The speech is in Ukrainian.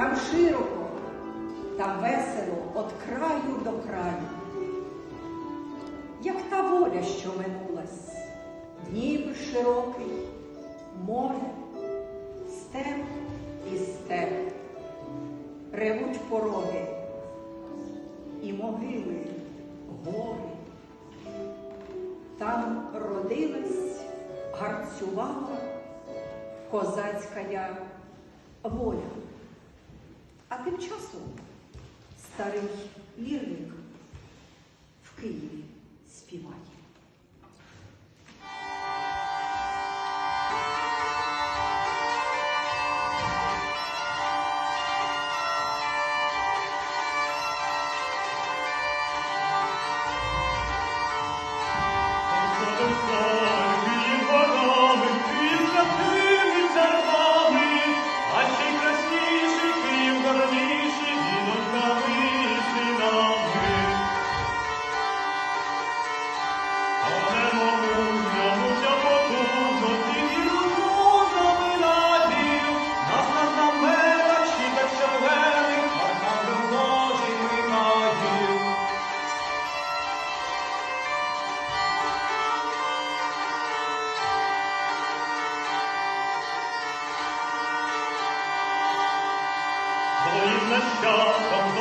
там широко, там весело від краю до краю. Як та воля, що минулась, Дніпр широкий, море, степ і степ, ревуть пороги і могили, гори. Там родилась, гарцювала козацька воля. А тим часом старий лірник в Києві співає. So ist es ja vom